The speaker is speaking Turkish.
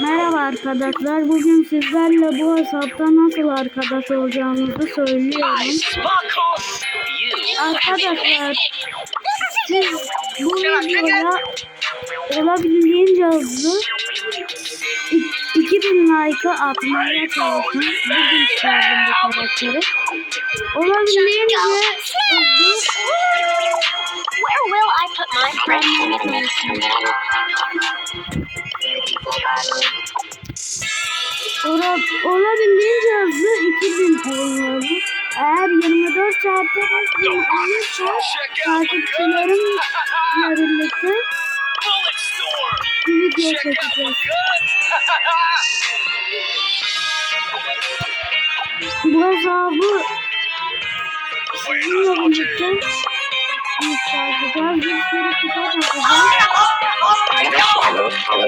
Merhaba arkadaşlar. Bugün sizlerle bu hesapta nasıl arkadaş olacağımızı söylüyorum. Arkadaşlar siz bu videoya olabildiğince hızlı i- 2000 like'ı atmaya çalışın. Bugün çıkardım bu karakteri. Olabildiğince hızlı Where will I put my friends? Ola, olabildiğince hızlı 2000 oluyorum. Eğer 24 saatte 5000 olursa takipçilerimle birlikte bir video çekeceğiz. Bu hesabı sizinle birlikte yükselteceğiz. Bir sürü kitap atacağız. Hello.